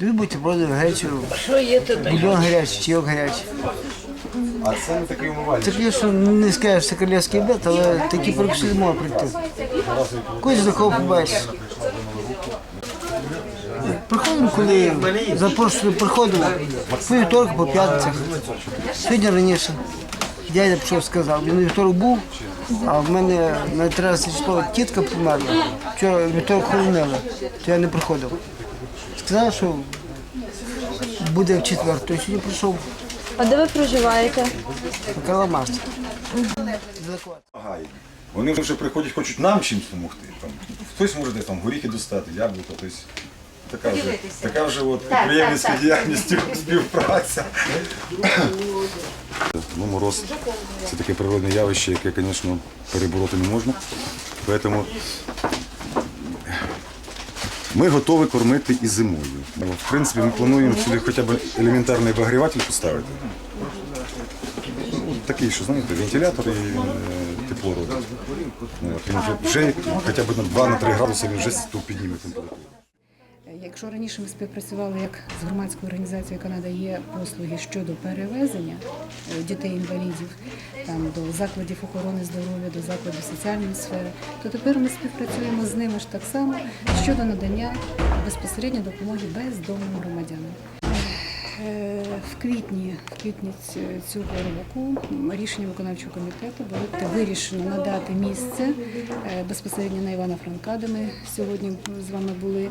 Дві бутерброди гарячого, Що є тут? бульон гарячий, чайок гарячий. А це не такий умивальник. Таке, що не скажеш, що це королівський обід, але такі не можна прийти. Когось такого побачиш. Приходимо, коли запрошую, приходимо по вівторку, по п'ятницях. Сьогодні раніше. Дядя пішов, сказав, він вівторок був, а в мене на 13 число тітка померла. Вчора вівторок хоронили, то я не приходив. Сказав, що буде в четвер, то сьогодні прийшов А де ви проживаєте? Каламарці. Вони вже приходять, хочуть нам чимось допомогти. Там, хтось може десь там горіхи достати, яблука, тобто така вже, така вже от підприємницька діяльність, співпраця. Ну, мороз це таке природне явище, яке, звісно, перебороти не можна. Тому ми готові кормити і зимою. Ну, В принципі, ми плануємо сюди хоча б елементарний обогріватель поставити. Ну, Такий, що знаєте, вентилятор і е, тепло робить. Ну, вже, хоча б на 2-3 градуси він вже підніме температуру. Якщо раніше ми співпрацювали як з громадською організацією, яка надає послуги щодо перевезення е, дітей-інвалідів там до закладів охорони здоров'я, до закладів соціальної сфери, то тепер ми співпрацюємо з ними ж так само щодо надання безпосередньо допомоги бездомним громадянам. Е, В квітні, в квітні цього року рішенням виконавчого комітету було вирішено надати місце е, безпосередньо на Івана Франка, де ми сьогодні з вами були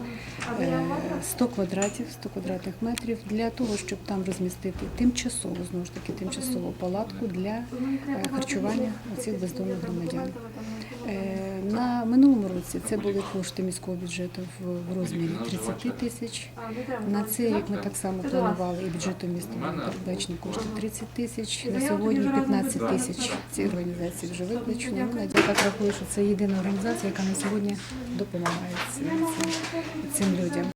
е, 100 квадратів, 100 квадратних метрів для того, щоб там розмістити тимчасову знову ж таки тимчасову палатку для е, харчування цих бездомних громадян. Е, На минулому році це були кошти міського бюджету в розмірі 30 тисяч. На цей рік ми так само планували і бюджету міста передбачені кошти 30 тисяч. На сьогодні 15 тисяч ці організації вже виплачено. Ну, Я так рахую, що це єдина організація, яка на сьогодні допомагає цим людям.